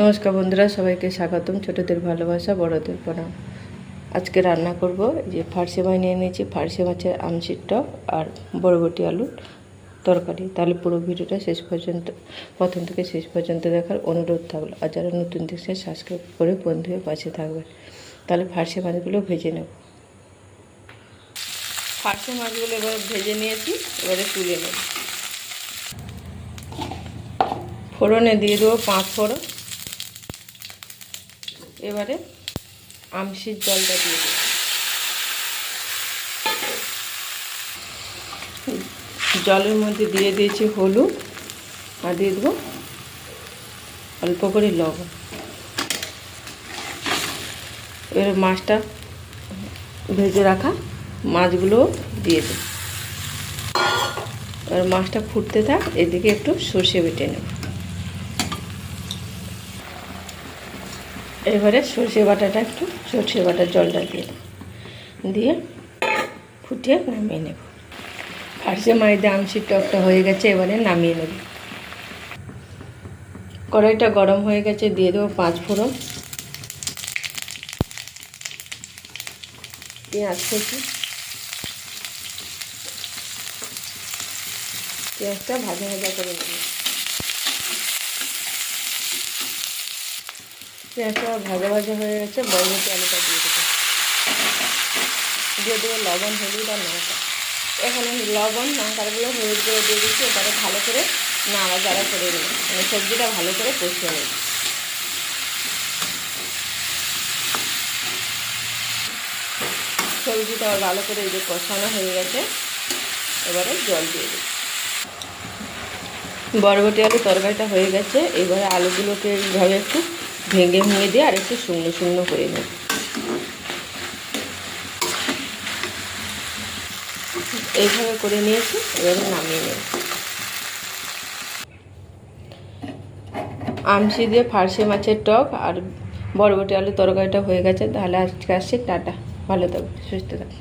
নমস্কার বন্ধুরা, সবাইকে স্বাগতম। ছোটদের ভালোবাসা, বড়দের প্রণাম। আজকে রান্না করব যে ফার্সি মাছ নিয়ে নিয়েছি, ফার্সি মাছের আমসির টক আর বরবটি আলুর তরকারি। তাহলে পুরো ভিডিওটা শেষ পর্যন্ত, প্রথম থেকে শেষ পর্যন্ত দেখার অনুরোধ থাকল। আর যারা নতুন দেখছে সাবস্ক্রাইব করে বন্ধু হয়ে পাশে থাকবেন। তাহলে ফার্সি মাছগুলো ভেজে নেব। ফার্সি মাছগুলো এবার ভেজে নিয়েছি, এবারে তুলে নেব। ফোড়নে দিয়ে দেবো পাঁচ ফোড়ন। এবারে আমশির জলটা দিয়ে দেবো জলের মধ্যে দিয়ে দিয়েছি হলুদ আর দিয়ে দেবো অল্প করে লবণ। এবার মাছটা ভেজে রাখা মাছগুলো দিয়ে দেব। এবার মাছটা ফুটতে থাক, এদিকে একটু সর্ষে বেটে নেব। এবারে সর্ষে বাটাটা একটু, সর্ষে বাটার জলটা দিয়ে দিয়ে ফুটিয়ে নামিয়ে নেব। ফার্সে মাইদা আমসির টকটা হয়ে গেছে, এবারে নামিয়ে নেব। কড়াইটা গরম হয়ে গেছে, দিয়ে দেবো পাঁচ ফোড়ন। পেঁয়াজ কুচি। পেঁয়াজটা ভাজা ভাজা করে নেব। পেঁয়াজটা ভাজা ভাজা হয়ে গেছে, বরবটি আলুটা দিয়ে দেবো। দিয়ে দেবো লবণ, হলুদ আর লঙ্কা। এখানে লবণ লঙ্কারগুলো হলুদ গুঁড়ো দিয়ে দিচ্ছি, এবারে ভালো করে নাড়াচাড়া করে নেব মানে সবজিটা ভালো করে কষিয়ে নেব সবজিটা ভালো করে এই যে কষানো হয়ে গেছে, এবারে জল দিয়ে দিই বরবটি আলু তরকারিটা হয়ে গেছে, এবারে আলুগুলোকে এইভাবে একটু ভেঙে ভেঙে দিয়ে আর একটু শুকনো শুকনো করে নেব। এইভাবে করে নিয়েছি, এবারে নামিয়ে নেব। আমসি দিয়ে ফার্সি মাছের টক আর বরবটি আলু তরকারিটা হয়ে গেছে, তাহলে আজকে আসছি, টাটা, ভালো থাকবে সুস্থ থাকবে